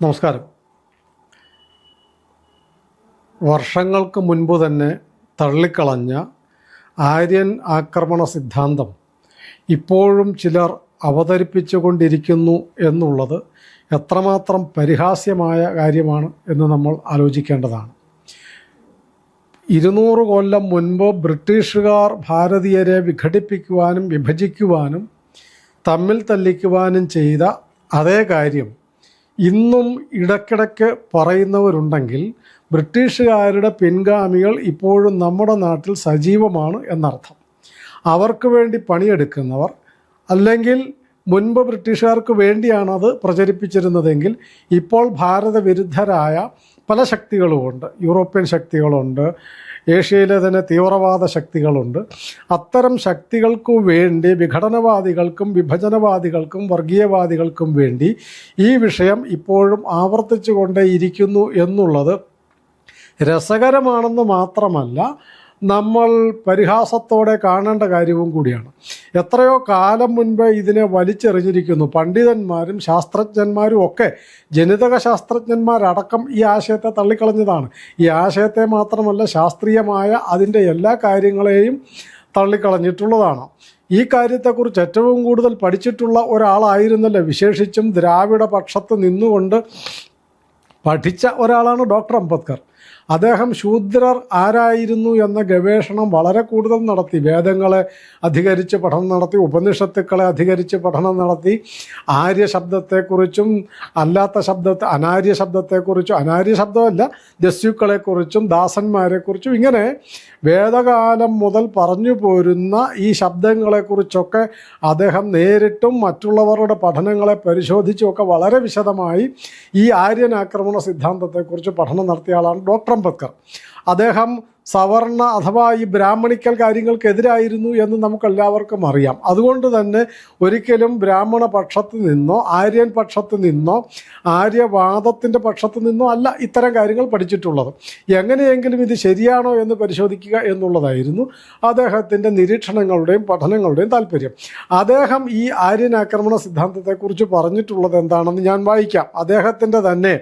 നമസ്കാരം. വർഷങ്ങൾക്ക് മുൻപ് തന്നെ തള്ളിക്കളഞ്ഞ ആര്യൻ ആക്രമണ സിദ്ധാന്തം ഇപ്പോഴും ചിലർ അവതരിപ്പിച്ചുകൊണ്ടിരിക്കുന്നു എന്നുള്ളത് എത്രമാത്രം പരിഹാസ്യമായ കാര്യമാണ് എന്ന് നമ്മൾ ആലോചിക്കേണ്ടതാണ്. ഇരുന്നൂറ് കൊല്ലം മുൻപ് ബ്രിട്ടീഷുകാർ ഭാരതീയരെ വിഘടിപ്പിക്കുവാനും വിഭജിക്കുവാനും തമ്മിൽ തല്ലിക്കുവാനും ചെയ്ത അതേ കാര്യം ഇന്നും ഇടക്കിടക്ക് പറയുന്നവരുണ്ടെങ്കിൽ ബ്രിട്ടീഷുകാരുടെ പിൻഗാമികൾ ഇപ്പോഴും നമ്മുടെ നാട്ടിൽ സജീവമാണ് എന്നർത്ഥം. അവർക്ക് വേണ്ടി പണിയെടുക്കുന്നവർ അല്ലെങ്കിൽ മുൻപ് ബ്രിട്ടീഷുകാർക്ക് വേണ്ടിയാണത് പ്രചരിപ്പിച്ചിരുന്നതെങ്കിൽ ഇപ്പോൾ ഭാരതവിരുദ്ധരായ പല ശക്തികളുമുണ്ട്. യൂറോപ്യൻ ശക്തികളുണ്ട്. ഏഷ്യയിലെ തന്നെ തീവ്രവാദ ശക്തികളുണ്ട്. അത്തരം ശക്തികൾക്കു വേണ്ടി വിഘടനവാദികൾക്കും വിഭജനവാദികൾക്കും വർഗീയവാദികൾക്കും വേണ്ടി ഈ വിഷയം ഇപ്പോഴും ആവർത്തിച്ചു കൊണ്ടേയിരിക്കുന്നു എന്നുള്ളത് രസകരമാണെന്ന് മാത്രമല്ല നമ്മൾ പരിഹാസത്തോടെ കാണേണ്ട കാര്യവും കൂടിയാണ്. എത്രയോ കാലം മുൻപ് ഇതിനെ വലിച്ചെറിഞ്ഞിരിക്കുന്നു. പണ്ഡിതന്മാരും ശാസ്ത്രജ്ഞന്മാരും ഒക്കെ ജനിതക ശാസ്ത്രജ്ഞന്മാരടക്കം ഈ ആശയത്തെ തള്ളിക്കളഞ്ഞതാണ്. ഈ ആശയത്തെ മാത്രമല്ല ശാസ്ത്രീയമായ അതിന്റെ എല്ലാ കാര്യങ്ങളെയും തള്ളിക്കളഞ്ഞിട്ടുള്ളതാണ്. ഈ കാര്യത്തെക്കുറിച്ച് ഏറ്റവും കൂടുതൽ പഠിച്ചിട്ടുള്ള ഒരാളായിരുന്നല്ലോ. വിശേഷിച്ചും ദ്രാവിഡ പക്ഷത്ത് നിന്നുകൊണ്ട് പഠിച്ച ഒരാളാണ് ഡോക്ടർ അംബേദ്കർ. അദ്ദേഹം ശൂദ്രർ ആരായിരുന്നു എന്ന ഗവേഷണം വളരെ കൂടുതൽ നടത്തി. വേദങ്ങളെ അധികരിച്ച് പഠനം നടത്തി ഉപനിഷത്തുക്കളെ അധികരിച്ച് പഠനം നടത്തി. ആര്യ ശബ്ദത്തെക്കുറിച്ചും അല്ലാത്ത ശബ്ദത്തെ അനാര്യ ശബ്ദത്തെക്കുറിച്ചും അനാര്യ ശബ്ദമല്ല ദസ്യുക്കളെക്കുറിച്ചും ദാസന്മാരെക്കുറിച്ചും ഇങ്ങനെ വേദകാലം മുതൽ പറഞ്ഞു പോരുന്ന ഈ ശബ്ദങ്ങളെക്കുറിച്ചൊക്കെ അദ്ദേഹം നേരിട്ടും മറ്റുള്ളവരുടെ പഠനങ്ങളെ പരിശോധിച്ചും ഒക്കെ വളരെ വിശദമായി ഈ ആര്യനാക്രമണ സിദ്ധാന്തത്തെക്കുറിച്ച് പഠനം നടത്തിയ ആളാണ് ഡോക്ടർ അംബേദ്കർ അദ്ദേഹം സവർണ അഥവാ ഈ ബ്രാഹ്മണിക്കൽ കാര്യങ്ങൾക്കെതിരായിരുന്നു എന്ന് നമുക്കെല്ലാവർക്കും അറിയാം. അതുകൊണ്ട് തന്നെ ഒരിക്കലും ബ്രാഹ്മണ പക്ഷത്ത് നിന്നോ ആര്യൻ പക്ഷത്ത് നിന്നോ ആര്യവാദത്തിന്റെ പക്ഷത്ത് നിന്നോ അല്ല ഇത്തരം കാര്യങ്ങൾ പഠിച്ചിട്ടുള്ളത്. എങ്ങനെയെങ്കിലും ഇത് ശരിയാണോ എന്ന് പരിശോധിക്കുക എന്നുള്ളതായിരുന്നു അദ്ദേഹത്തിന്റെ നിരീക്ഷണങ്ങളുടെയും പഠനങ്ങളുടെയും താല്പര്യം. അദ്ദേഹം ഈ ആര്യൻ ആക്രമണ സിദ്ധാന്തത്തെക്കുറിച്ച് പറഞ്ഞിട്ടുള്ളത് എന്താണെന്ന് ഞാൻ വായിക്കാം. അദ്ദേഹത്തിന്റെ തന്നെ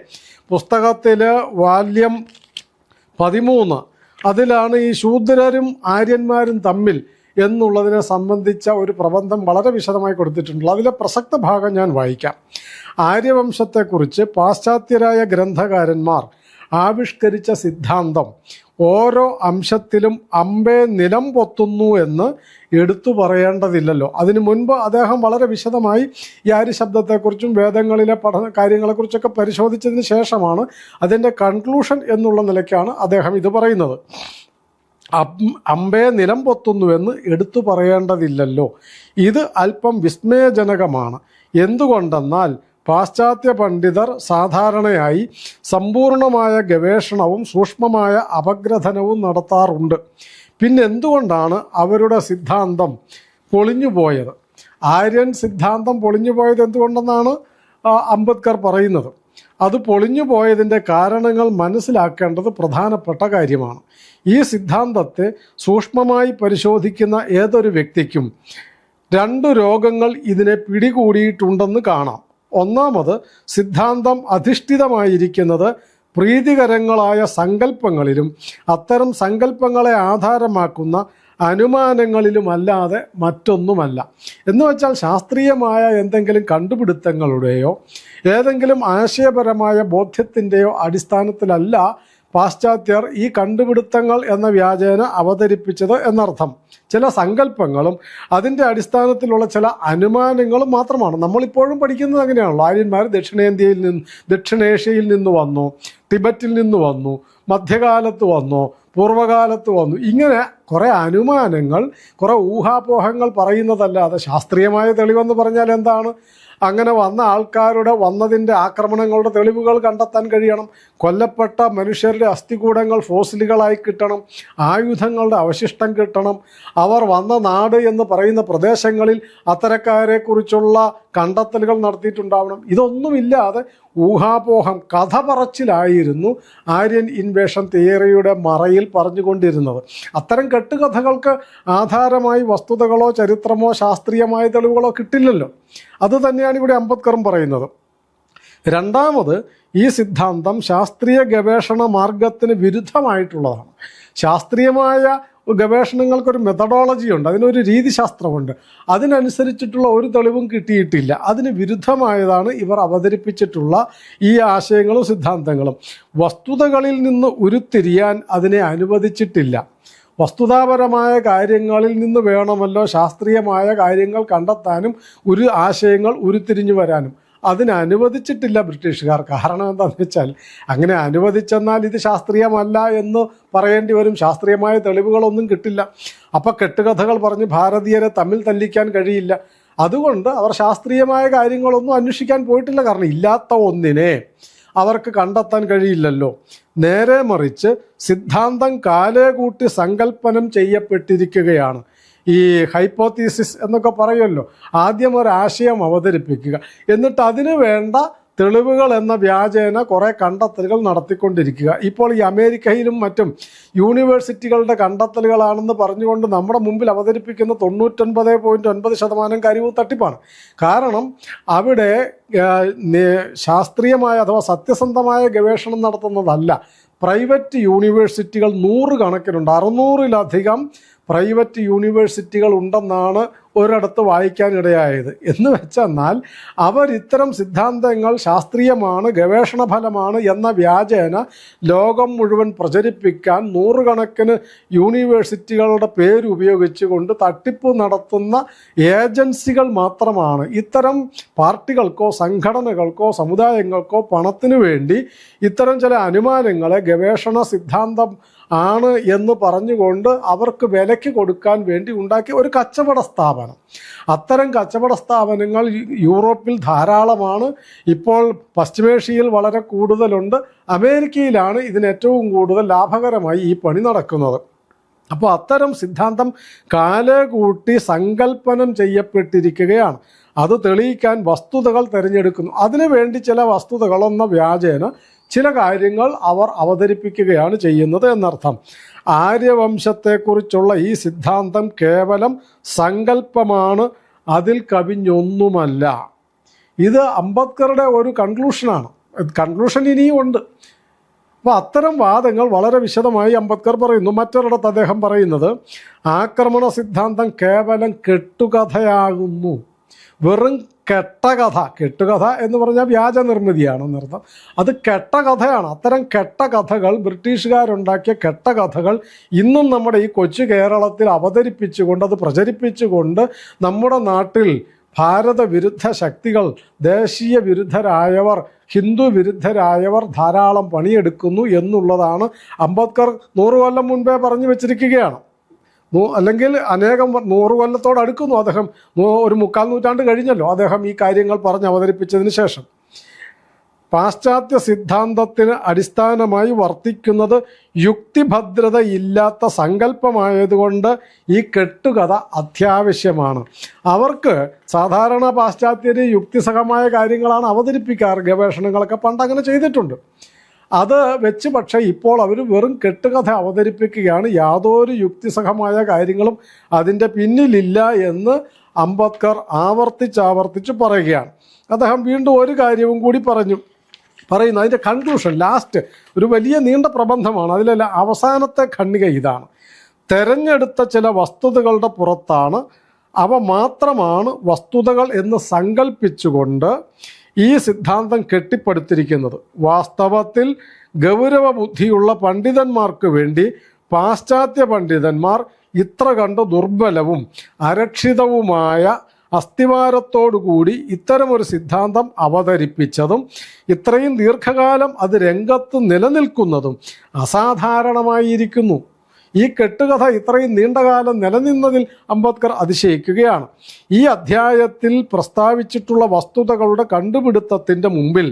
പുസ്തകത്തിൽ വാല്യം പതിമൂന്ന്. അതിലാണ് ഈ ശൂദ്രരും ആര്യന്മാരും തമ്മിൽ എന്നുള്ളതിനെ സംബന്ധിച്ച ഒരു പ്രബന്ധം വളരെ വിശദമായി കൊടുത്തിട്ടുണ്ട്. അതിലെ പ്രസക്ത ഭാഗം ഞാൻ വായിക്കാം. ആര്യവംശത്തെക്കുറിച്ച് പാശ്ചാത്യരായ ഗ്രന്ഥകാരന്മാർ ആവിഷ്കരിച്ച സിദ്ധാന്തം. ഓരോ അംശത്തിലും അമ്പേ നിലം പൊത്തുന്നു എന്ന് എടുത്തു പറയേണ്ടതില്ലല്ലോ. അതിനു മുൻപ് അദ്ദേഹം വളരെ വിശദമായി ഈ ആര്യശബ്ദത്തെക്കുറിച്ചും വേദങ്ങളിലെ പഠന കാര്യങ്ങളെക്കുറിച്ചൊക്കെ പരിശോധിച്ചതിന് ശേഷമാണ് അതിന്റെ കൺക്ലൂഷൻ എന്നുള്ള നിലയ്ക്കാണ് അദ്ദേഹം ഇത് പറയുന്നത്. അമ്പേ നിലം പൊത്തുന്നുവെന്ന് എടുത്തു പറയേണ്ടതില്ലല്ലോ. ഇത് അല്പം വിസ്മയജനകമാണ്. എന്തുകൊണ്ടെന്നാൽ പാശ്ചാത്യ പണ്ഡിതർ സാധാരണയായി സമ്പൂർണമായ ഗവേഷണവും സൂക്ഷ്മമായ അപഗ്രഥനവും നടത്താറുണ്ട്. പിന്നെന്തുകൊണ്ടാണ് അവരുടെ സിദ്ധാന്തം പൊളിഞ്ഞുപോയത്? ആര്യൻ സിദ്ധാന്തം പൊളിഞ്ഞുപോയത് എന്തുകൊണ്ടെന്നാണ് അംബേദ്കർ പറയുന്നത്. അത് പൊളിഞ്ഞു പോയതിന്റെ കാരണങ്ങൾ മനസ്സിലാക്കേണ്ടത് പ്രധാനപ്പെട്ട കാര്യമാണ്. ഈ സിദ്ധാന്തത്തെ സൂക്ഷ്മമായി പരിശോധിക്കുന്ന ഏതൊരു വ്യക്തിക്കും രണ്ട് രോഗങ്ങൾ ഇതിനെ പിടികൂടിയിട്ടുണ്ടെന്ന് കാണാം. ഒന്നാമത് സിദ്ധാന്തം അധിഷ്ഠിതമായിരിക്കുന്നത് പ്രീതികരങ്ങളായ സങ്കല്പങ്ങളിലും അത്തരം സങ്കല്പങ്ങളെ ആധാരമാക്കുന്ന അനുമാനങ്ങളിലുമല്ലാതെ മറ്റൊന്നുമല്ല. എന്ന് വെച്ചാൽ ശാസ്ത്രീയമായ എന്തെങ്കിലും കണ്ടുപിടുത്തങ്ങളുടെയോ ഏതെങ്കിലും ആശയപരമായ ബോധ്യത്തിന്റെയോ അടിസ്ഥാനത്തിലല്ല പാശ്ചാത്യർ ഈ കണ്ടുപിടുത്തങ്ങൾ എന്ന വ്യാജേന അവതരിപ്പിച്ചത് എന്നർത്ഥം. ചില സങ്കല്പങ്ങളും അതിന്റെ അടിസ്ഥാനത്തിലുള്ള ചില അനുമാനങ്ങളും മാത്രമാണ്. നമ്മളിപ്പോഴും പഠിക്കുന്നത് അങ്ങനെയാണല്ലോ. ആര്യന്മാർ ദക്ഷിണേന്ത്യയിൽ നിന്ന് ദക്ഷിണേഷ്യയിൽ നിന്ന് വന്നു ടിബറ്റിൽ നിന്ന് വന്നു മധ്യകാലത്ത് വന്നു പൂർവകാലത്ത് വന്നു. ഇങ്ങനെ കുറേ അനുമാനങ്ങൾ കുറേ ഊഹാപോഹങ്ങൾ പറയുന്നതല്ലാതെ ശാസ്ത്രീയമായ തെളിവെന്ന് പറഞ്ഞാൽ എന്താണ്? അങ്ങനെ വന്ന ആൾക്കാരുടെ വന്നതിന്റെ ആക്രമണങ്ങളുടെ തെളിവുകൾ കണ്ടെത്താൻ കഴിയണം. കൊല്ലപ്പെട്ട മനുഷ്യരുടെ അസ്ഥികൂടങ്ങൾ ഫോസിലുകളായി കിട്ടണം. ആയുധങ്ങളുടെ അവശിഷ്ടം കിട്ടണം. അവർ വന്ന നാട് എന്ന് പറയുന്ന പ്രദേശങ്ങളിൽ അത്തരക്കാരെക്കുറിച്ചുള്ള കണ്ടെത്തലുകൾ നടത്തിയിട്ടുണ്ടാവണം. ഇതൊന്നുമില്ലാതെ ഊഹാപോഹം കഥ പറച്ചിലായിരുന്നു ആര്യൻ ഇൻവേഷൻ തിയറിയുടെ മറയിൽ പറഞ്ഞുകൊണ്ടിരുന്നത്. അത്തരം കെട്ടുകഥകൾക്ക് ആധാരമായി വസ്തുതകളോ ചരിത്രമോ ശാസ്ത്രീയമായ തെളിവുകളോ കിട്ടില്ലല്ലോ. അതുതന്നെയാണ് ഇവിടെ അംബേദ്കറും പറയുന്നത്. രണ്ടാമത് ഈ സിദ്ധാന്തം ശാസ്ത്രീയ ഗവേഷണ മാർഗത്തിന് വിരുദ്ധമായിട്ടുള്ളതാണ്. ശാസ്ത്രീയമായ ഗവേഷണങ്ങൾക്കൊരു മെത്തഡോളജി ഉണ്ട് അതിനൊരു രീതിശാസ്ത്രമുണ്ട്. അതിനനുസരിച്ചിട്ടുള്ള ഒരു തെളിവും കിട്ടിയിട്ടില്ല. അതിന് വിരുദ്ധമായതാണ് ഇവർ അവതരിപ്പിച്ചിട്ടുള്ള ഈ ആശയങ്ങളും സിദ്ധാന്തങ്ങളും. വസ്തുതകളിൽ നിന്ന് ഉരുത്തിരിയാൻ അതിനെ അനുവദിച്ചിട്ടില്ല. വസ്തുതാപരമായ കാര്യങ്ങളിൽ നിന്ന് വേണമല്ലോ ശാസ്ത്രീയമായ കാര്യങ്ങൾ കണ്ടെത്താനും ഒരു ആശയങ്ങൾ ഉരുത്തിരിഞ്ഞു വരാനും. അതിന് അനുവദിച്ചിട്ടില്ല ബ്രിട്ടീഷുകാർ കാരണം എന്താണെന്ന് വെച്ചാൽ അങ്ങനെ അനുവദിച്ചെന്നാൽ ഇത് ശാസ്ത്രീയമല്ല എന്ന് പറയേണ്ടി വരും. ശാസ്ത്രീയമായ തെളിവുകളൊന്നും കിട്ടില്ല. അപ്പോൾ കെട്ടുകഥകൾ പറഞ്ഞ് ഭാരതീയരെ തമ്മിൽ തല്ലിക്കാൻ കഴിയില്ല. അതുകൊണ്ട് അവർ ശാസ്ത്രീയമായ കാര്യങ്ങളൊന്നും അന്വേഷിക്കാൻ പോയിട്ടില്ല. കാരണം ഇല്ലാത്ത ഒന്നിനെ അവർക്ക് കണ്ടെത്താൻ കഴിയില്ലല്ലോ. നേരെ മറിച്ച് സിദ്ധാന്തം കാലേ കൂട്ടി സങ്കല്പനം ചെയ്യപ്പെട്ടിരിക്കുകയാണ്. ഈ ഹൈപ്പോത്തീസിസ് എന്നൊക്കെ പറയുമല്ലോ. ആദ്യം ഒരു ആശയം അവതരിപ്പിക്കുക. എന്നിട്ട് അതിന് വേണ്ട തെളിവുകൾ എന്ന വ്യാജേന കുറേ കണ്ടെത്തലുകൾ നടത്തിക്കൊണ്ടിരിക്കുക. ഇപ്പോൾ ഈ അമേരിക്കയിലും മറ്റും യൂണിവേഴ്സിറ്റികളുടെ കണ്ടെത്തലുകളാണെന്ന് പറഞ്ഞുകൊണ്ട് നമ്മുടെ മുമ്പിൽ അവതരിപ്പിക്കുന്ന തൊണ്ണൂറ്റൊൻപത് പോയിന്റ് ഒൻപത് ശതമാനം കരിവ് തട്ടിപ്പാണ്. കാരണം അവിടെ ശാസ്ത്രീയമായ അഥവാ സത്യസന്ധമായ ഗവേഷണം നടത്തുന്നതല്ല. പ്രൈവറ്റ് യൂണിവേഴ്സിറ്റികൾ നൂറ് കണക്കിനുണ്ട്. അറുന്നൂറിലധികം പ്രൈവറ്റ് യൂണിവേഴ്സിറ്റികൾ ഉണ്ടെന്നാണ് ഒരിടത്ത് വായിക്കാനിടയായത്. എന്ന് വെച്ചെന്നാൽ അവർ ഇത്തരം സിദ്ധാന്തങ്ങൾ ശാസ്ത്രീയമാണ് ഗവേഷണ ഫലമാണ് എന്ന വ്യാജേന ലോകം മുഴുവൻ പ്രചരിപ്പിക്കാൻ നൂറുകണക്കിന് യൂണിവേഴ്സിറ്റികളുടെ പേര് ഉപയോഗിച്ചുകൊണ്ട് തട്ടിപ്പ് നടത്തുന്ന ഏജൻസികൾ മാത്രമാണ്. ഇത്തരം പാർട്ടികൾക്കോ സംഘടനകൾക്കോ സമുദായങ്ങൾക്കോ പണത്തിനു വേണ്ടി ഇത്തരം ചില അനുമാനങ്ങളെ ഗവേഷണ സിദ്ധാന്തം ആണ് എന്ന് പറഞ്ഞുകൊണ്ട് അവർക്ക് വിലയ്ക്ക് കൊടുക്കാൻ വേണ്ടി ഉണ്ടാക്കിയ ഒരു കച്ചവട സ്ഥാപനം. അത്തരം കച്ചവട സ്ഥാപനങ്ങൾ യൂറോപ്പിൽ ധാരാളമാണ്. ഇപ്പോൾ പശ്ചിമേഷ്യയിൽ വളരെ കൂടുതലുണ്ട്. അമേരിക്കയിലാണ് ഇതിന് ഏറ്റവും കൂടുതൽ ലാഭകരമായി ഈ പണി നടക്കുന്നത്. അപ്പോൾ അത്തരം സിദ്ധാന്തം കാലകൂട്ടി സങ്കല്പനം ചെയ്യപ്പെട്ടിരിക്കുകയാണ്. അത് തെളിയിക്കാൻ വസ്തുതകൾ തിരഞ്ഞെടുക്കുന്നു. അതിനുവേണ്ടി ചില വസ്തുതകളൊന്ന വ്യാജേന ചില കാര്യങ്ങൾ അവർ അവതരിപ്പിക്കുകയാണ് ചെയ്യുന്നത് എന്നർത്ഥം. ആര്യവംശത്തെക്കുറിച്ചുള്ള ഈ സിദ്ധാന്തം കേവലം സങ്കല്പമാണ് അതിൽ കവിഞ്ഞൊന്നുമല്ല. ഇത് അംബേദ്കറുടെ ഒരു കൺക്ലൂഷനാണ്. കൺക്ലൂഷൻ ഇനിയും ഉണ്ട്. അപ്പോൾ അത്തരം വാദങ്ങൾ വളരെ വിശദമായി അംബേദ്കർ പറയുന്നു. മറ്റൊരിടത്ത് അദ്ദേഹം പറയുന്നത് ആക്രമണ സിദ്ധാന്തം കേവലം കെട്ടുകഥയാകുന്നു. വെറും കെട്ടകഥ കെട്ടുകഥ എന്ന് പറഞ്ഞാൽ വ്യാജ നിർമ്മിതിയാണെന്നർത്ഥം അത് കെട്ടകഥയാണ്. അത്തരം കെട്ടകഥകൾ ബ്രിട്ടീഷുകാരുണ്ടാക്കിയ കെട്ടകഥകൾ ഇന്നും നമ്മുടെ ഈ കൊച്ചു കേരളത്തിൽ അവതരിപ്പിച്ചുകൊണ്ട് അത് പ്രചരിപ്പിച്ചുകൊണ്ട് നമ്മുടെ നാട്ടിൽ ഭാരത വിരുദ്ധ ശക്തികൾ ദേശീയ വിരുദ്ധരായവർ ഹിന്ദു വിരുദ്ധരായവർ ധാരാളം പണിയെടുക്കുന്നു എന്നുള്ളതാണ് അംബേദ്കർ നൂറ് കൊല്ലം മുൻപേ പറഞ്ഞു വെച്ചിരിക്കുകയാണ്. അല്ലെങ്കിൽ അനേകം നൂറ് കൊല്ലത്തോട് അടുക്കുന്നു അദ്ദേഹം. ഒരു മുക്കാൽ നൂറ്റാണ്ട് കഴിഞ്ഞല്ലോ അദ്ദേഹം ഈ കാര്യങ്ങൾ പറഞ്ഞ് അവതരിപ്പിച്ചതിന് ശേഷം. പാശ്ചാത്യ സിദ്ധാന്തത്തിന് അടിസ്ഥാനമായി വർത്തിക്കുന്നത് യുക്തിഭദ്രത ഇല്ലാത്ത സങ്കല്പമായതുകൊണ്ട് ഈ കെട്ടുകഥ അത്യാവശ്യമാണ്. അവർക്ക് സാധാരണ പാശ്ചാത്യര് യുക്തിസഹമായ കാര്യങ്ങളാണ് അവതരിപ്പിക്കാറ്. ഗവേഷണങ്ങളൊക്കെ പണ്ട് അങ്ങനെ ചെയ്തിട്ടുണ്ട്. അത് വെച്ച് പക്ഷേ ഇപ്പോൾ അവർ വെറും കെട്ടുകഥ അവതരിപ്പിക്കുകയാണ്. യാതൊരു യുക്തിസഹമായ കാര്യങ്ങളും അതിന്റെ പിന്നിലില്ല എന്ന് അംബേദ്കർ ആവർത്തിച്ചാവർത്തിച്ച് പറയുകയാണ്. അദ്ദേഹം വീണ്ടും ഒരു കാര്യവും കൂടി പറഞ്ഞു. പറയുന്നു അതിന്റെ കൺക്ലൂഷൻ ലാസ്റ്റ് ഒരു വലിയ നീണ്ട പ്രബന്ധമാണ്. അതിലല്ല അവസാനത്തെ ഖണ്ണിക ഇതാണ്. തെരഞ്ഞെടുത്ത ചില വസ്തുതകളുടെ പുറത്താണ് അവ മാത്രമാണ് വസ്തുതകൾ എന്ന് സങ്കല്പിച്ചുകൊണ്ട് ഈ സിദ്ധാന്തം കെട്ടിപ്പടുത്തിരിക്കുന്നത്. വാസ്തവത്തിൽ ഗൗരവ ബുദ്ധിയുള്ള പണ്ഡിതന്മാർക്ക് വേണ്ടി പാശ്ചാത്യ പണ്ഡിതന്മാർ ഇത്ര കണ്ട് ദുർബലവും അരക്ഷിതവുമായ അസ്ഥിവാരത്തോടുകൂടി ഇത്തരമൊരു സിദ്ധാന്തം അവതരിപ്പിച്ചതും ഇത്രയും ദീർഘകാലം അത് രംഗത്ത് നിലനിൽക്കുന്നതും അസാധാരണമായിരിക്കുന്നു. ഈ കെട്ടുകഥ ഇത്രയും നീണ്ടകാലം നിലനിന്നതിൽ അംബേദ്കർ അതിശയിക്കുകയാണ്. ഈ അധ്യായത്തിൽ പ്രസ്താവിച്ചിട്ടുള്ള വസ്തുതകളുടെ കണ്ടുപിടുത്തത്തിന്റെ മുമ്പിൽ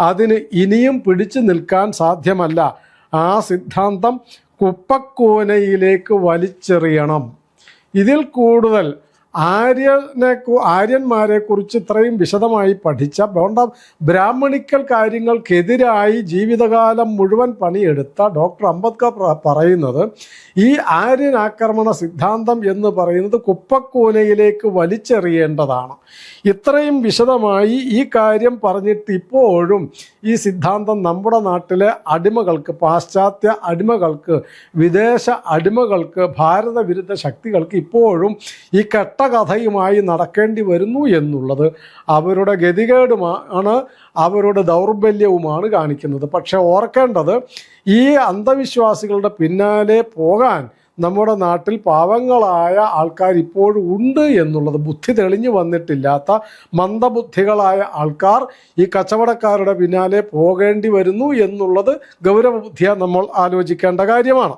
അതിന് ഇനിയും പിടിച്ചു നിൽക്കാൻ സാധ്യമല്ല. ആ സിദ്ധാന്തം കുപ്പക്കോനയിലേക്ക് വലിച്ചെറിയണം. ഇതിൽ കൂടുതൽ ആര്യനെ ആര്യന്മാരെ കുറിച്ച് ഇത്രയും വിശദമായി പഠിച്ച വേണ്ട ബ്രാഹ്മണിക്കൽ കാര്യങ്ങൾക്കെതിരായി ജീവിതകാലം മുഴുവൻ പണിയെടുത്ത ഡോക്ടർ അംബേദ്കർ പറയുന്നത് ഈ ആര്യൻ ആക്രമണ സിദ്ധാന്തം എന്ന് പറയുന്നത് കുപ്പക്കൂനയിലേക്ക് വലിച്ചെറിയേണ്ടതാണ്. ഇത്രയും വിശദമായി ഈ കാര്യം പറഞ്ഞിട്ട് ഇപ്പോഴും ഈ സിദ്ധാന്തം നമ്മുടെ നാട്ടിലെ അടിമകൾക്ക് പാശ്ചാത്യ അടിമകൾക്ക് വിദേശ അടിമകൾക്ക് ഭാരത വിരുദ്ധ ശക്തികൾക്ക് ഇപ്പോഴും ഈ കെട്ടകഥയുമായി നടക്കേണ്ടി വരുന്നു എന്നുള്ളത് അവരുടെ ഗതികേടുമാണ് അവരുടെ ദൗർബല്യവുമാണ് കാണിക്കുന്നത്. പക്ഷേ ഓർക്കേണ്ടത് ഈ അന്ധവിശ്വാസികളുടെ പിന്നാലെ പോകാൻ നമ്മുടെ നാട്ടിൽ പാവങ്ങളായ ആൾക്കാർ ഇപ്പോഴും ഉണ്ട് എന്നുള്ളത് ബുദ്ധി തെളിഞ്ഞു വന്നിട്ടില്ലാത്ത മന്ദബുദ്ധികളായ ആൾക്കാർ ഈ കച്ചവടക്കാരുടെ പിന്നാലെ പോകേണ്ടി വരുന്നു എന്നുള്ളത് ഗൗരവബുദ്ധിയ നമ്മൾ ആലോചിക്കേണ്ട കാര്യമാണ്.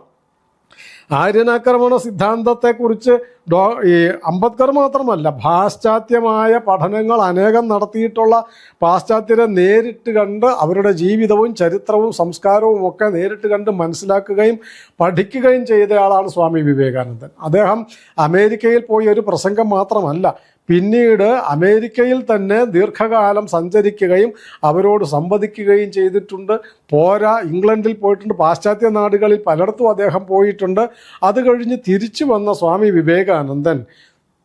ആര്യനാക്രമണ സിദ്ധാന്തത്തെക്കുറിച്ച് ഡോ ഈ അംബേദ്കർ മാത്രമല്ല പാശ്ചാത്യമായ പഠനങ്ങൾ അനേകം നടത്തിയിട്ടുള്ള പാശ്ചാത്യരെ നേരിട്ട് കണ്ട് അവരുടെ ജീവിതവും ചരിത്രവും സംസ്കാരവും ഒക്കെ നേരിട്ട് കണ്ട് മനസ്സിലാക്കുകയും പഠിക്കുകയും ചെയ്തയാളാണ് സ്വാമി വിവേകാനന്ദൻ. അദ്ദേഹം അമേരിക്കയിൽ പോയി ഒരു പ്രസംഗം മാത്രമല്ല പിന്നീട് അമേരിക്കയിൽ തന്നെ ദീർഘകാലം സഞ്ചരിക്കുകയും അവരോട് സംവദിക്കുകയും ചെയ്തിട്ടുണ്ട്. പോരാ ഇംഗ്ലണ്ടിൽ പോയിട്ടുണ്ട്. പാശ്ചാത്യ നാടുകളിൽ പലയിടത്തും അദ്ദേഹം പോയിട്ടുണ്ട്. അത് കഴിഞ്ഞ് തിരിച്ചു വന്ന സ്വാമി വിവേകാനന്ദൻ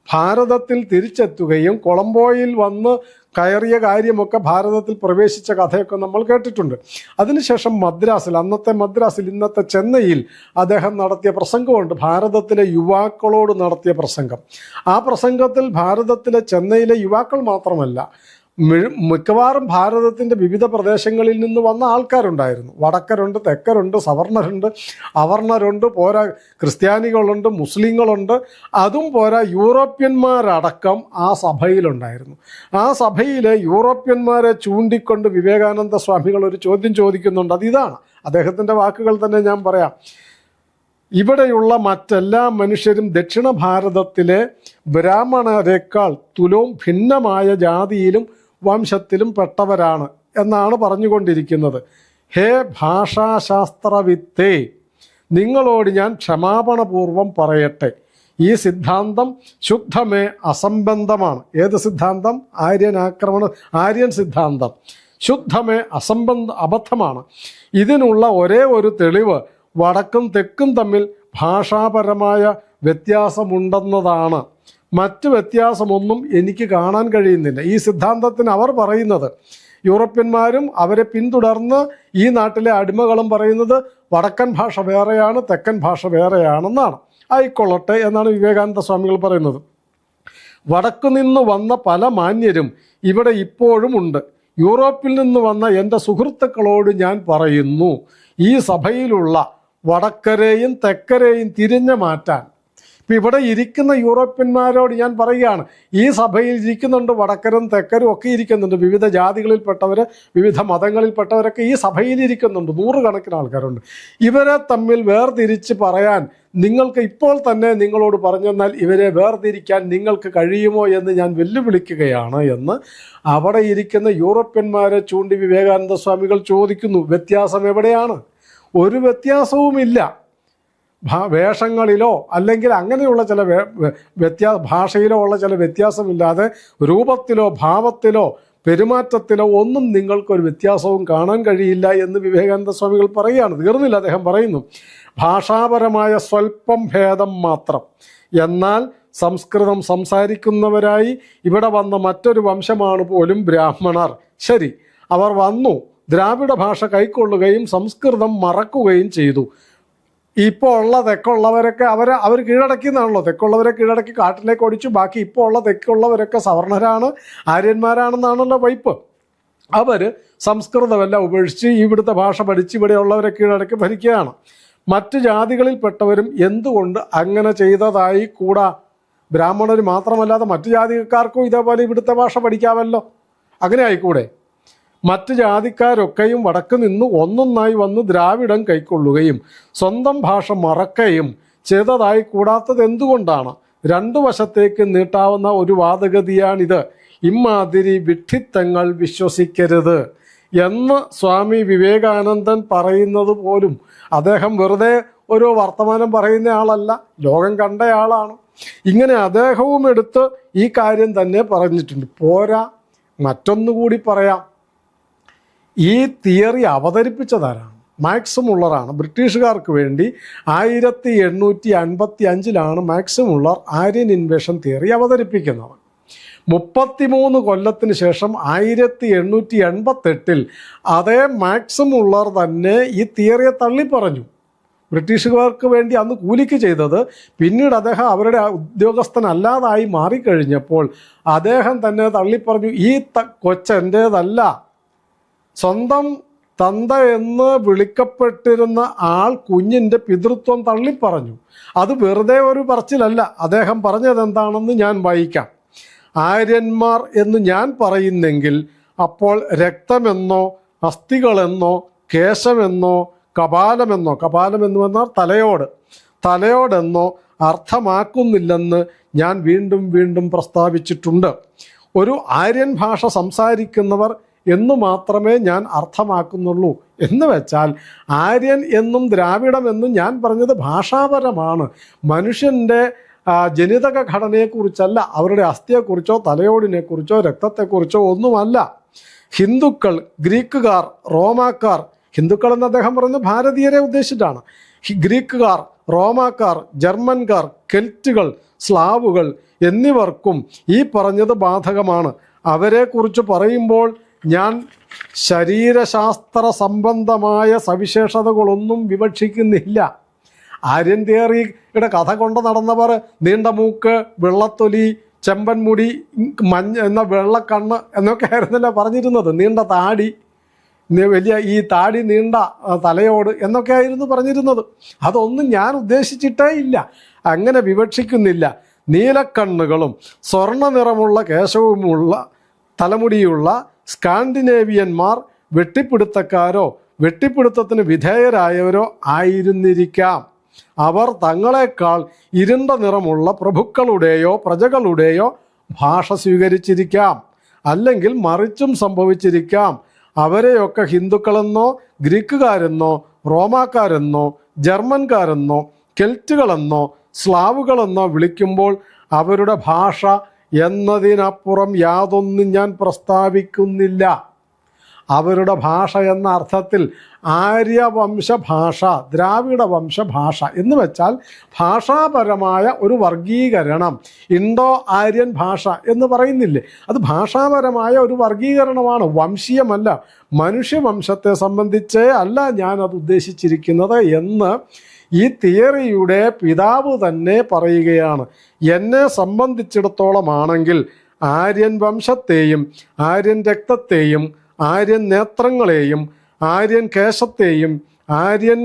ഭാരതത്തിൽ തിരിച്ചെത്തുകയും കൊളംബോയിൽ വന്ന് കയറിയ കാര്യമൊക്കെ ഭാരതത്തിൽ പ്രവേശിച്ച കഥയൊക്കെ നമ്മൾ കേട്ടിട്ടുണ്ട്. അതിനുശേഷം മദ്രാസിൽ അന്നത്തെ മദ്രാസിൽ ഇന്നത്തെ ചെന്നൈയിൽ അദ്ദേഹം നടത്തിയ പ്രസംഗമുണ്ട്. ഭാരതത്തിലെ യുവാക്കളോട് നടത്തിയ പ്രസംഗം. ആ പ്രസംഗത്തിൽ ഭാരതത്തിലെ ചെന്നൈയിലെ യുവാക്കൾ മാത്രമല്ല മിക്കവാറും ഭാരതത്തിന്റെ വിവിധ പ്രദേശങ്ങളിൽ നിന്ന് വന്ന ആൾക്കാരുണ്ടായിരുന്നു. വടക്കരുണ്ട് തെക്കരുണ്ട് സവർണരുണ്ട് അവർണരുണ്ട് പോരാ ക്രിസ്ത്യാനികളുണ്ട് മുസ്ലിങ്ങളുണ്ട്. അതും പോരാ യൂറോപ്യന്മാരടക്കം ആ സഭയിലുണ്ടായിരുന്നു. ആ സഭയിലെ യൂറോപ്യന്മാരെ ചൂണ്ടിക്കൊണ്ട് വിവേകാനന്ദ സ്വാമികൾ ഒരു ചോദ്യം ചോദിക്കുന്നുണ്ട്. അത് ഇതാണ്. അദ്ദേഹത്തിന്റെ വാക്കുകൾ തന്നെ ഞാൻ പറയാം. ഇവിടെയുള്ള മറ്റെല്ലാ മനുഷ്യരും ദക്ഷിണ ഭാരതത്തിലെ ബ്രാഹ്മണരെക്കാൾ തുലവും ഭിന്നമായ ജാതിയിലും വംശത്തിലും പെട്ടവരാണ് എന്നാണ് പറഞ്ഞുകൊണ്ടിരിക്കുന്നത്. ഹേ ഭാഷാശാസ്ത്രവിത്തേ നിങ്ങളോട് ഞാൻ ക്ഷമാപണപൂർവം പറയട്ടെ. ഈ സിദ്ധാന്തം ശുദ്ധമേ അസംബന്ധമാണ്. ഏത് സിദ്ധാന്തം? ആര്യൻ ആക്രമണ ആര്യൻ സിദ്ധാന്തം. ശുദ്ധമേ അസംബന്ധ അബദ്ധമാണ്. ഇതിനുള്ള ഒരേ ഒരു തെളിവ് വടക്കും തെക്കും തമ്മിൽ ഭാഷാപരമായ വ്യത്യാസമുണ്ടെന്നതാണ്. മറ്റ് വ്യത്യാസമൊന്നും എനിക്ക് കാണാൻ കഴിയുന്നില്ല. ഈ സിദ്ധാന്തത്തിന് അവർ പറയുന്നത് യൂറോപ്യന്മാരും അവരെ പിന്തുടർന്ന് ഈ നാട്ടിലെ അടിമകളും പറയുന്നത് വടക്കൻ ഭാഷ വേറെയാണ് തെക്കൻ ഭാഷ വേറെയാണെന്നാണ്. ആയിക്കൊള്ളട്ടെ എന്നാണ് വിവേകാനന്ദ സ്വാമികൾ പറയുന്നത്. വടക്കു നിന്ന് വന്ന പല മാന്യരും ഇവിടെ ഇപ്പോഴും ഉണ്ട്. യൂറോപ്പിൽ നിന്ന് വന്ന എന്റെ സുഹൃത്തുക്കളോട് ഞാൻ പറയുന്നു ഈ സഭയിലുള്ള വടക്കരെയും തെക്കരെയും തിരിഞ്ഞു മാറ്റാൻ ഇപ്പം ഇവിടെ ഇരിക്കുന്ന യൂറോപ്യന്മാരോട് ഞാൻ പറയുകയാണ് ഈ സഭയിൽ ഇരിക്കുന്നുണ്ട് വടക്കരും തെക്കരും ഒക്കെ ഇരിക്കുന്നുണ്ട് വിവിധ ജാതികളിൽപ്പെട്ടവർ വിവിധ മതങ്ങളിൽപ്പെട്ടവരൊക്കെ ഈ സഭയിൽ ഇരിക്കുന്നുണ്ട് നൂറുകണക്കിന് ആൾക്കാരുണ്ട്. ഇവരെ തമ്മിൽ വേർതിരിച്ച് പറയാൻ നിങ്ങൾക്ക് ഇപ്പോൾ തന്നെ നിങ്ങളോട് പറഞ്ഞെന്നാൽ ഇവരെ വേർതിരിക്കാൻ നിങ്ങൾക്ക് കഴിയുമോ എന്ന് ഞാൻ വെല്ലുവിളിക്കുകയാണ് എന്ന് അവിടെ ഇരിക്കുന്ന യൂറോപ്യന്മാരെ ചൂണ്ടി വിവേകാനന്ദ സ്വാമികൾ ചോദിക്കുന്നു വ്യത്യാസം എവിടെയാണ്? ഒരു വ്യത്യാസവുമില്ല. വേഷങ്ങളിലോ അല്ലെങ്കിൽ അങ്ങനെയുള്ള ചില വേ- വേ- വ്യത്യാ ഭാഷയിലോ ഉള്ള ചില വ്യത്യാസമില്ലാതെ രൂപത്തിലോ ഭാവത്തിലോ പെരുമാറ്റത്തിലോ ഒന്നും നിങ്ങൾക്കൊരു വ്യത്യാസവും കാണാൻ കഴിയില്ല എന്ന് വിവേകാനന്ദ സ്വാമികൾ പറയുകയാണ്. തീർന്നില്ല അദ്ദേഹം പറയുന്നു. ഭാഷാപരമായ സ്വല്പം ഭേദം മാത്രം. എന്നാൽ സംസ്കൃതം സംസാരിക്കുന്നവരായി ഇവിടെ വന്ന മറ്റൊരു വംശമാണ് പോലും ബ്രാഹ്മണർ. ശരി അവർ വന്നു ദ്രാവിഡ ഭാഷ കൈക്കൊള്ളുകയും സംസ്കൃതം മറക്കുകയും ചെയ്തു. ഇപ്പോൾ ഉള്ള തെക്കുള്ളവരൊക്കെ അവർ അവർ കീഴടക്കി എന്നാണല്ലോ തെക്കുള്ളവരെ കീഴടക്കി കാട്ടിലേക്ക് ഓടിച്ചു. ബാക്കി ഇപ്പോൾ ഉള്ള തെക്കുള്ളവരൊക്കെ സവർണരാണ് ആര്യന്മാരാണെന്നാണല്ലോ വൈപ്പ്. അവർ സംസ്കൃതമെല്ലാം ഉപേക്ഷിച്ച് ഇവിടുത്തെ ഭാഷ പഠിച്ച് ഇവിടെയുള്ളവരെ കീഴടക്കി ഭരിക്കുകയാണ്. മറ്റ് ജാതികളിൽപ്പെട്ടവരും എന്തുകൊണ്ട് അങ്ങനെ ചെയ്തതായി കൂടാ? ബ്രാഹ്മണർ മാത്രമല്ലാതെ മറ്റു ജാതിക്കാർക്കും ഇതേപോലെ ഇവിടുത്തെ ഭാഷ പഠിക്കാമല്ലോ. അങ്ങനെ ആയിക്കൂടെ? മറ്റ് ജാതിക്കാരൊക്കെയും വടക്ക് നിന്ന് ഒന്നൊന്നായി വന്ന് ദ്രാവിഡം കൈക്കൊള്ളുകയും സ്വന്തം ഭാഷ മറക്കുകയും ചെയ്തതായി കൂടാത്തത് എന്തുകൊണ്ടാണ്? രണ്ടു വശത്തേക്ക് നീട്ടാവുന്ന ഒരു വാദഗതിയാണിത്. ഇമാതിരി വിഡ്ഢിത്തങ്ങൾ വിശ്വസിക്കരുത് എന്ന് സ്വാമി വിവേകാനന്ദൻ പറയുന്നത് പോലും അദ്ദേഹം വെറുതെ ഒരു വർത്തമാനം പറയുന്ന ആളല്ല ലോകം കണ്ടയാളാണ് ഇങ്ങനെ അദ്ദേഹവും എടുത്ത് ഈ കാര്യം തന്നെ പറഞ്ഞിട്ടുണ്ട്. പോരാ മറ്റൊന്നുകൂടി പറയാം. ഈ തിയറി അവതരിപ്പിച്ചതാരാണ്? മാക്സ് മുള്ളറാണ് ബ്രിട്ടീഷുകാർക്ക് വേണ്ടി ആയിരത്തി എണ്ണൂറ്റി അൻപത്തി അഞ്ചിലാണ് Max Muller Aryan invasion theory അവതരിപ്പിക്കുന്നത്. മുപ്പത്തിമൂന്ന് കൊല്ലത്തിന് ശേഷം ആയിരത്തി എണ്ണൂറ്റി എൺപത്തെട്ടിൽ അതേ മാക്സ് മുള്ളർ തന്നെ ഈ തിയറിയെ തള്ളിപ്പറഞ്ഞു. ബ്രിട്ടീഷുകാർക്ക് വേണ്ടി അന്ന് കൂലിക്ക് ചെയ്തത് പിന്നീട് അദ്ദേഹം അവരുടെ ഉദ്യോഗസ്ഥനല്ലാതായി മാറിക്കഴിഞ്ഞപ്പോൾ അദ്ദേഹം തന്നെ തള്ളിപ്പറഞ്ഞു ഈ കൊച്ചെന്റേതല്ല. സ്വന്തം തന്ത എന്ന് വിളിക്കപ്പെട്ടിരുന്ന ആൾ കുഞ്ഞിന്റെ പിതൃത്വം തള്ളിപ്പറഞ്ഞു. അത് വെറുതെ ഒരു പറച്ചിലല്ല. അദ്ദേഹം പറഞ്ഞത് എന്താണെന്ന് ഞാൻ വായിക്കാം. ആര്യന്മാർ എന്ന് ഞാൻ പറയുന്നെങ്കിൽ അപ്പോൾ രക്തമെന്നോ അസ്ഥികളെന്നോ കേശമെന്നോ കപാലമെന്നോ കപാലമെന്ന് പറഞ്ഞാൽ തലയോട് തലയോടെന്നോ അർത്ഥമാക്കുന്നില്ലെന്ന് ഞാൻ വീണ്ടും വീണ്ടും പ്രസ്താവിച്ചിട്ടുണ്ട്. ഒരു ആര്യൻ ഭാഷ സംസാരിക്കുന്നവർ എന്ന് മാത്രമേ ഞാൻ അർത്ഥമാക്കുന്നുള്ളൂ. എന്ന് വെച്ചാൽ ആര്യൻ എന്നും ദ്രാവിഡം എന്നും ഞാൻ പറഞ്ഞത് ഭാഷാപരമാണ്. മനുഷ്യന്റെ ജനിതക ഘടനയെക്കുറിച്ചല്ല അവരുടെ അസ്ഥിയെക്കുറിച്ചോ തലയോടിനെക്കുറിച്ചോ രക്തത്തെക്കുറിച്ചോ ഒന്നുമല്ല. ഹിന്ദുക്കൾ ഗ്രീക്കുകാർ റോമാക്കാർ ഹിന്ദുക്കൾ എന്ന് അദ്ദേഹം പറയുന്നത് ഭാരതീയരെ ഉദ്ദേശിച്ചിട്ടാണ്. ഗ്രീക്കുകാർ റോമാക്കാർ ജർമ്മൻകാർ കെൽറ്റുകൾ സ്ലാവുകൾ എന്നിവർക്കും ഈ പറഞ്ഞത് ബാധകമാണ്. അവരെക്കുറിച്ച് പറയുമ്പോൾ ഞാൻ ശരീരശാസ്ത്ര സംബന്ധമായ സവിശേഷതകളൊന്നും വിവക്ഷിക്കുന്നില്ല. ആര്യൻ തിയറിയുടെ കഥ കൊണ്ട് നടന്നവർ നീണ്ട മൂക്ക് വെള്ളത്തൊലി ചെമ്പൻമുടി മഞ്ഞ എന്ന വെള്ളക്കണ്ണ് എന്നൊക്കെ ആയിരുന്നില്ല പറഞ്ഞിരുന്നത്. നീണ്ട താടി വലിയ ഈ താടി നീണ്ട തലയോട് എന്നൊക്കെ ആയിരുന്നു പറഞ്ഞിരുന്നത്. അതൊന്നും ഞാൻ ഉദ്ദേശിച്ചിട്ടേ ഇല്ല. അങ്ങനെ വിവക്ഷിക്കുന്നില്ല. നീലക്കണ്ണുകളും സ്വർണ നിറമുള്ള കേശവുമുള്ള തലമുടിയുള്ള സ്കാൻഡിനേവിയന്മാർ വെട്ടിപ്പിടുത്തക്കാരോ വെട്ടിപ്പിടുത്തത്തിന് വിധേയരായവരോ ആയിരുന്നിരിക്കാം. അവർ തങ്ങളെക്കാൾ ഇരുണ്ട നിറമുള്ള പ്രഭുക്കളുടെയോ പ്രജകളുടെയോ ഭാഷ സ്വീകരിച്ചിരിക്കാം. അല്ലെങ്കിൽ മറിച്ചും സംഭവിച്ചിരിക്കാം. അവരെയൊക്കെ ഹിന്ദുക്കളെന്നോ ഗ്രീക്കുകാരെന്നോ റോമാക്കാരെന്നോ ജർമ്മൻകാരെന്നോ കെൽറ്റുകളെന്നോ സ്ലാവുകളെന്നോ വിളിക്കുമ്പോൾ അവരുടെ ഭാഷ എന്നതിനപ്പുറം യാതൊന്നും ഞാൻ പ്രസ്താവിക്കുന്നില്ല. അവരുടെ ഭാഷ എന്ന അർത്ഥത്തിൽ ആര്യവംശ ഭാഷ ദ്രാവിഡ വംശ ഭാഷ എന്ന് വെച്ചാൽ ഭാഷാപരമായ ഒരു വർഗീകരണം. ഇൻഡോ ആര്യൻ ഭാഷ എന്ന് പറയുന്നില്ലേ? അത് ഭാഷാപരമായ ഒരു വർഗീകരണമാണ്. വംശീയമല്ല. മനുഷ്യവംശത്തെ സംബന്ധിച്ച് അല്ല ഞാനത് ഉദ്ദേശിച്ചിരിക്കുന്നത് എന്ന് ഈ തിയറിയുടെ പിതാവ് തന്നെ പറയുകയാണ് എന്നെ സംബന്ധിച്ചിടത്തോളമാണെങ്കിൽ ആര്യൻ വംശത്തെയും ആര്യൻ രക്തത്തെയും ആര്യൻ നേത്രങ്ങളെയും ആര്യൻ കേശത്തെയും ആര്യൻ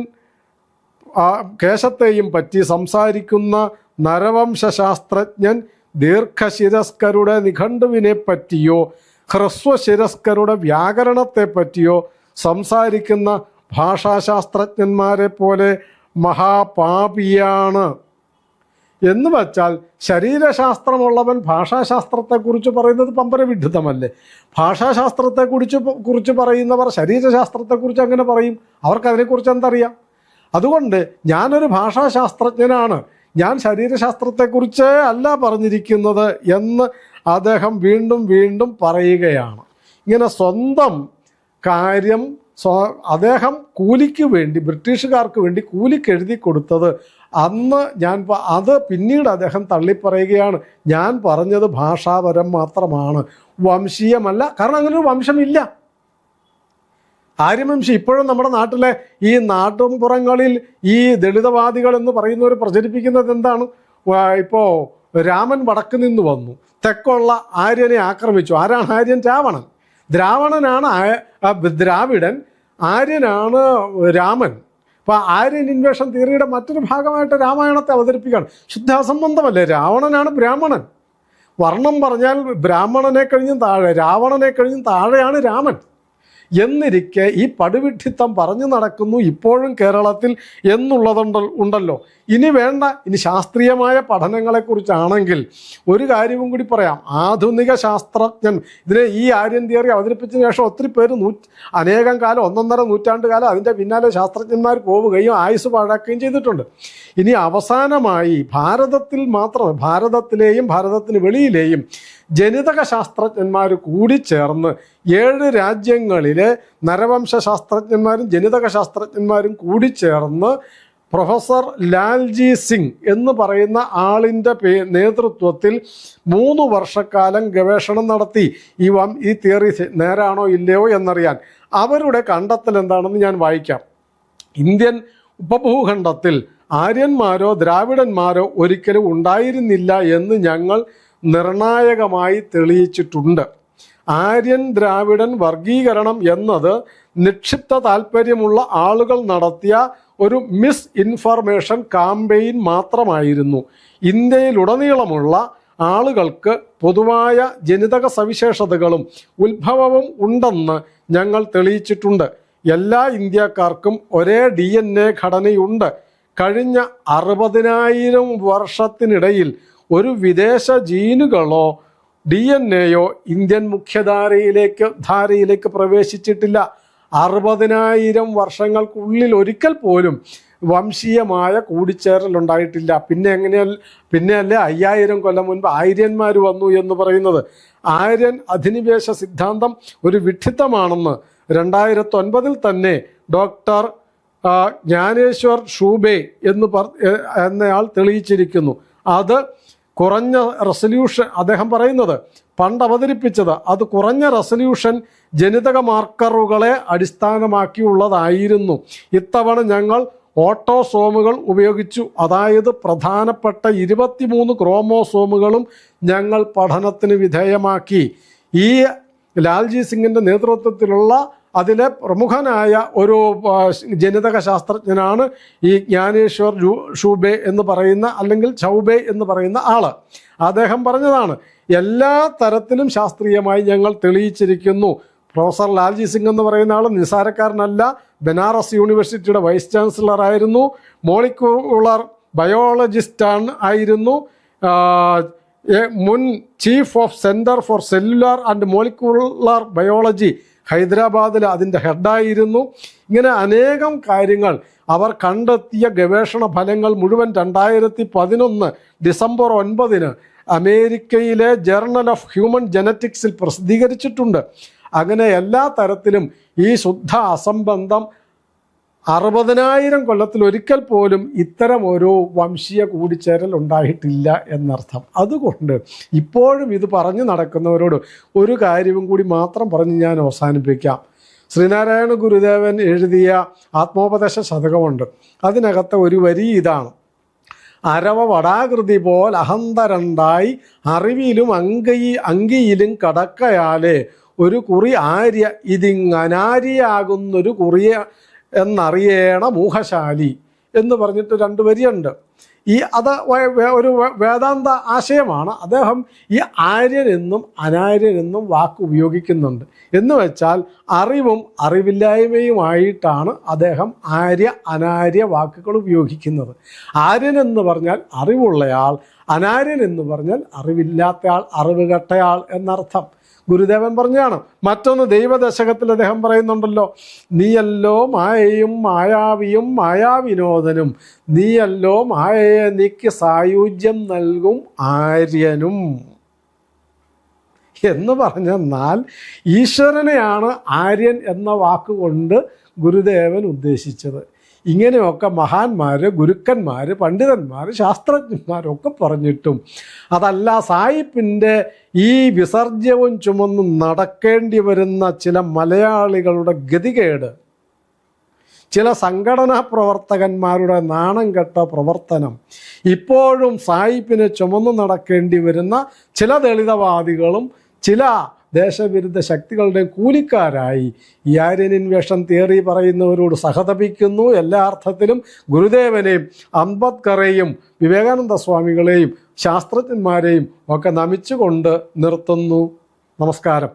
കേശത്തെയും പറ്റി സംസാരിക്കുന്ന നരവംശാസ്ത്രജ്ഞൻ ദീർഘശിരസ്കരുടെ നിഘണ്ടുവിനെ പറ്റിയോ ഹ്രസ്വശിരസ്കരുടെ വ്യാകരണത്തെ പറ്റിയോ സംസാരിക്കുന്ന ഭാഷാശാസ്ത്രജ്ഞന്മാരെ പോലെ മഹാപാപിയാണ്. എന്ന് വച്ചാൽ ശരീരശാസ്ത്രമുള്ളവൻ ഭാഷാശാസ്ത്രത്തെക്കുറിച്ച് പറയുന്നത് പമ്പര വിഡ്ഢിതമല്ലേ? ഭാഷാശാസ്ത്രത്തെക്കുറിച്ച് കുറിച്ച് പറയുന്നവർ ശരീരശാസ്ത്രത്തെക്കുറിച്ച് അങ്ങനെ പറയും. അവർക്ക് അതിനെക്കുറിച്ച് എന്തറിയാം? അതുകൊണ്ട് ഞാനൊരു ഭാഷാശാസ്ത്രജ്ഞനാണ്. ഞാൻ ശരീരശാസ്ത്രത്തെക്കുറിച്ച് അല്ല പറഞ്ഞിരിക്കുന്നത് എന്ന് അദ്ദേഹം വീണ്ടും വീണ്ടും പറയുകയാണ്. ഇങ്ങനെ സ്വന്തം കാര്യം സ്വ അദ്ദേഹം കൂലിക്ക് വേണ്ടി ബ്രിട്ടീഷുകാർക്ക് വേണ്ടി കൂലിക്ക് എഴുതി കൊടുത്തത് അന്ന് ഞാൻ അത് പിന്നീട് അദ്ദേഹം തള്ളിപ്പറയുകയാണ്. ഞാൻ പറഞ്ഞത് ഭാഷാപരം മാത്രമാണ്. വംശീയമല്ല. കാരണം അങ്ങനെ ഒരു വംശമില്ല. ആര്യവംശം ഇപ്പോഴും നമ്മുടെ നാട്ടിലെ ഈ നാട്ടുംപുറങ്ങളിൽ ഈ ദളിതവാദികൾ എന്ന് പറയുന്നവർ പ്രചരിപ്പിക്കുന്നത് എന്താണ്? ഇപ്പോൾ ഇപ്പോ രാമൻ വടക്ക് നിന്ന് വന്നു. തെക്കുള്ള ആര്യനെ ആക്രമിച്ചു. ആരാണ് ആര്യൻ? രാവണൻ. ദ്രാവണനാണ് ദ്രാവിഡൻ ആര്യനാണ് രാമൻ. അപ്പോൾ ആര്യൻ ഇൻവേഷൻ തിയറിയുടെ മറ്റൊരു ഭാഗമായിട്ട് രാമായണത്തെ അവതരിപ്പിക്കുകയാണ്. ശുദ്ധാസംബന്ധമല്ലേ? രാവണനാണ് ബ്രാഹ്മണൻ. വർണം പറഞ്ഞാൽ ബ്രാഹ്മണനെ കഴിഞ്ഞും താഴെ രാവണനെ കഴിഞ്ഞും താഴെയാണ് രാമൻ. എന്നിരിക്കെ ഈ പടുവിഡ്ഢിത്തം പറഞ്ഞു നടക്കുന്നു ഇപ്പോഴും കേരളത്തിൽ എന്നുള്ളതുണ്ട് ഉണ്ടല്ലോ. ഇനി വേണ്ട ഇനി ശാസ്ത്രീയമായ പഠനങ്ങളെക്കുറിച്ചാണെങ്കിൽ ഒരു കാര്യവും കൂടി പറയാം. ആധുനിക ശാസ്ത്രജ്ഞൻ ഇതിനെ ഈ ആര്യൻ തിയറി അവതരിപ്പിച്ചതിന് ശേഷം ഒത്തിരി പേര് നൂറ്റ് അനേകം കാലം ഒന്നൊന്നര നൂറ്റാണ്ട് കാലം അതിന്റെ പിന്നാലെ ശാസ്ത്രജ്ഞന്മാർ പോവുകയും ആയുസ് പാഴാക്കുകയും ചെയ്തിട്ടുണ്ട്. ഇനി അവസാനമായി ഭാരതത്തിൽ മാത്രം ഭാരതത്തിലെയും ഭാരതത്തിന് വെളിയിലെയും ജനിതക ശാസ്ത്രജ്ഞന്മാർ കൂടി ചേർന്ന് ഏഴ് രാജ്യങ്ങളിലെ നരവംശ ശാസ്ത്രജ്ഞന്മാരും ജനിതക ശാസ്ത്രജ്ഞന്മാരും കൂടി ചേർന്ന് പ്രൊഫസർ ലാൽജി സിംഗ് എന്ന് പറയുന്ന ആളിന്റെ പേ നേതൃത്വത്തിൽ മൂന്ന് വർഷക്കാലം ഗവേഷണം നടത്തി. ഈ വം ഈ തിയറി നേരാണോ ഇല്ലയോ എന്നറിയാൻ. അവരുടെ കണ്ടെത്തൽ എന്താണെന്ന് ഞാൻ വായിക്കാം. ഇന്ത്യൻ ഉപഭൂഖണ്ഡത്തിൽ ആര്യന്മാരോ ദ്രാവിഡന്മാരോ ഒരിക്കലും ഉണ്ടായിരുന്നില്ല എന്ന് ഞങ്ങൾ നിർണായകമായി തെളിയിച്ചിട്ടുണ്ട്. ആര്യൻ ദ്രാവിഡൻ വർഗീകരണം എന്നത് നിക്ഷിപ്ത താല്പര്യമുള്ള ആളുകൾ നടത്തിയ ഒരു മിസ് ഇൻഫർമേഷൻ കാമ്പയിൻ മാത്രമായിരുന്നു. ഇന്ത്യയിലുടനീളമുള്ള ആളുകൾക്ക് പൊതുവായ ജനിതക സവിശേഷതകളും ഉത്ഭവവും ഉണ്ടെന്ന് ഞങ്ങൾ തെളിയിച്ചിട്ടുണ്ട്. എല്ലാ ഇന്ത്യക്കാർക്കും ഒരേ ഡി എൻ എ ഘടനയുണ്ട്. കഴിഞ്ഞ അറുപതിനായിരം വർഷത്തിനിടയിൽ ഒരു വിദേശ ജീനുകളോ ഡി എൻ എയോ ഇന്ത്യൻ മുഖ്യധാരയിലേക്ക് ധാരയിലേക്ക് പ്രവേശിച്ചിട്ടില്ല. അറുപതിനായിരം വർഷങ്ങൾക്കുള്ളിൽ ഒരിക്കൽ പോലും വംശീയമായ കൂടിച്ചേരൽ ഉണ്ടായിട്ടില്ല പിന്നെ എങ്ങനെയല്ല പിന്നെ അല്ലേ അയ്യായിരം കൊല്ലം മുൻപ് ആര്യന്മാർ വന്നു എന്ന് പറയുന്നത്. ആര്യൻ അധിനിവേശ സിദ്ധാന്തം ഒരു വിഡ്ഢിത്തമാണെന്ന് രണ്ടായിരത്തി ഒൻപതിൽ തന്നെ ഡോക്ടർ ജ്ഞാനേശ്വർ ഷൂബെ എന്ന് പറ എന്നയാൾ തെളിയിച്ചിരിക്കുന്നു. അത് കുറഞ്ഞ റെസൊല്യൂഷൻ അദ്ദേഹം പറയുന്നത് പണ്ട് അവതരിപ്പിച്ചത് അത് കുറഞ്ഞ റെസൊല്യൂഷൻ ജനിതക മാർക്കറുകളെ അടിസ്ഥാനമാക്കിയുള്ളതായിരുന്നു. ഇത്തവണ ഞങ്ങൾ ഓട്ടോസോമുകൾ ഉപയോഗിച്ചു. അതായത് പ്രധാനപ്പെട്ട ഇരുപത്തിമൂന്ന് ക്രോമോസോമുകളും ഞങ്ങൾ പഠനത്തിന് വിധേയമാക്കി. ഈ ലാൽജി സിംഗിന്റെ നേതൃത്വത്തിലുള്ള അതിലെ പ്രമുഖനായ ഒരു ജനിതക ശാസ്ത്രജ്ഞനാണ് ഈ ജ്ഞാനേശ്വർ ജു ഷൂബെ എന്ന് പറയുന്ന അല്ലെങ്കിൽ ചൗബെ എന്ന് പറയുന്ന ആൾ. അദ്ദേഹം പറഞ്ഞതാണ് എല്ലാ തരത്തിലും ശാസ്ത്രീയമായി ഞങ്ങൾ തെളിയിച്ചിരിക്കുന്നു. പ്രൊഫസർ ലാൽജി സിംഗ് എന്ന് പറയുന്ന ആൾ നിസാരക്കാരനല്ല. ബനാറസ് യൂണിവേഴ്സിറ്റിയുടെ വൈസ് ചാൻസലർ ആയിരുന്നു. മോളിക്കുളർ ബയോളജിസ്റ്റാണ് ആയിരുന്നു. മുൻ chief of centre for cellular and molecular biology ഹൈദരാബാദിൽ അതിന്റെ ഹെഡായിരുന്നു ഇങ്ങനെ അനേകം കാര്യങ്ങൾ അവർ കണ്ടെത്തിയ ഗവേഷണ ഫലങ്ങൾ മുഴുവൻ രണ്ടായിരത്തി പതിനൊന്ന് ഡിസംബർ ഒൻപതിന് അമേരിക്കയിലെ ജേർണൽ ഓഫ് ഹ്യൂമൻ ജനറ്റിക്സിൽ പ്രസിദ്ധീകരിച്ചിട്ടുണ്ട്. അങ്ങനെ എല്ലാ തരത്തിലും ഈ ശുദ്ധ അസംബന്ധം അറുപതിനായിരം കൊല്ലത്തിൽ ഒരിക്കൽ പോലും ഇത്തരം ഒരു വംശീയ കൂടിച്ചേരൽ ഉണ്ടായിട്ടില്ല എന്നർത്ഥം. അതുകൊണ്ട് ഇപ്പോഴും ഇത് പറഞ്ഞു നടക്കുന്നവരോട് ഒരു കാര്യവും കൂടി മാത്രം പറഞ്ഞ് ഞാൻ അവസാനിപ്പിക്കാം. ശ്രീനാരായണ ഗുരുദേവൻ എഴുതിയ ആത്മോപദേശ ശതകമുണ്ട്. അതിനകത്തെ ഒരു വരി ഇതാണ്. അരവ വടാകൃതി പോൽ അഹന്തരണ്ടായി അറിവിലും അങ്കയി അങ്കിയിലും കടക്കയാലെ ഒരു കുറി ആര്യ ഇതിങ്ങനാരിയാകുന്നൊരു കുറിയ എന്നറിയേണ മൂഹശാലി എന്ന് പറഞ്ഞിട്ട് രണ്ട് വരിയുണ്ട്. ഈ അത് ഒരു വേദാന്ത ആശയമാണ്. അദ്ദേഹം ഈ ആര്യനെന്നും അനാര്യനെന്നും വാക്ക് ഉപയോഗിക്കുന്നുണ്ട്. എന്ന് വെച്ചാൽ അറിവും അറിവില്ലായ്മയുമായിട്ടാണ് അദ്ദേഹം ആര്യ അനാര്യ വാക്കുകൾ ഉപയോഗിക്കുന്നത്. ആര്യൻ എന്ന് പറഞ്ഞാൽ അറിവുള്ളയാൾ അനാര്യൻ എന്ന് പറഞ്ഞാൽ അറിവില്ലാത്തയാൾ അറിവ് കെട്ടയാൾ എന്നർത്ഥം. ഗുരുദേവൻ പറഞ്ഞാണ്. മറ്റൊന്ന് ദൈവദശകത്തിൽ അദ്ദേഹം പറയുന്നുണ്ടല്ലോ നീയല്ലോ മായയും മായാവിയും മായാവിനോദനും നീയല്ലോ മായയെ നീക്ക് സായുജ്യം നൽകും ആര്യനും. എന്ന് പറഞ്ഞെന്നാൽ ഈശ്വരനെയാണ് ആര്യൻ എന്ന വാക്കുകൊണ്ട് ഗുരുദേവൻ ഉദ്ദേശിച്ചത്. ഇങ്ങനെയൊക്കെ മഹാന്മാർ ഗുരുക്കന്മാർ പണ്ഡിതന്മാർ ശാസ്ത്രജ്ഞന്മാരൊക്കെ പറഞ്ഞിട്ടും അതല്ല സായിപ്പിന്റെ ഈ വിസർജ്യവും ചുമന്ന് നടക്കേണ്ടി വരുന്ന ചില മലയാളികളുടെ ഗതികേട്. ചില സംഘടനാ പ്രവർത്തകന്മാരുടെ നാണം കെട്ട പ്രവർത്തനം. ഇപ്പോഴും സായിപ്പിനെ ചുമന്നു നടക്കേണ്ടി വരുന്ന ചില ദളിതവാദികളും ചില ദേശവിരുദ്ധ ശക്തികളുടെ കൂലിക്കാരായി ഈ ആര്യനിൻ വേഷം തിയറി പറയുന്നവരോട് സഹതപിക്കുന്നു. എല്ലാ അർത്ഥത്തിലും ഗുരുദേവനെയും അംബദ്കറേയും വിവേകാനന്ദ സ്വാമികളെയും ശാസ്ത്രജ്ഞന്മാരെയും ഒക്കെ നമിച്ചുകൊണ്ട് നിർത്തുന്നു. നമസ്കാരം.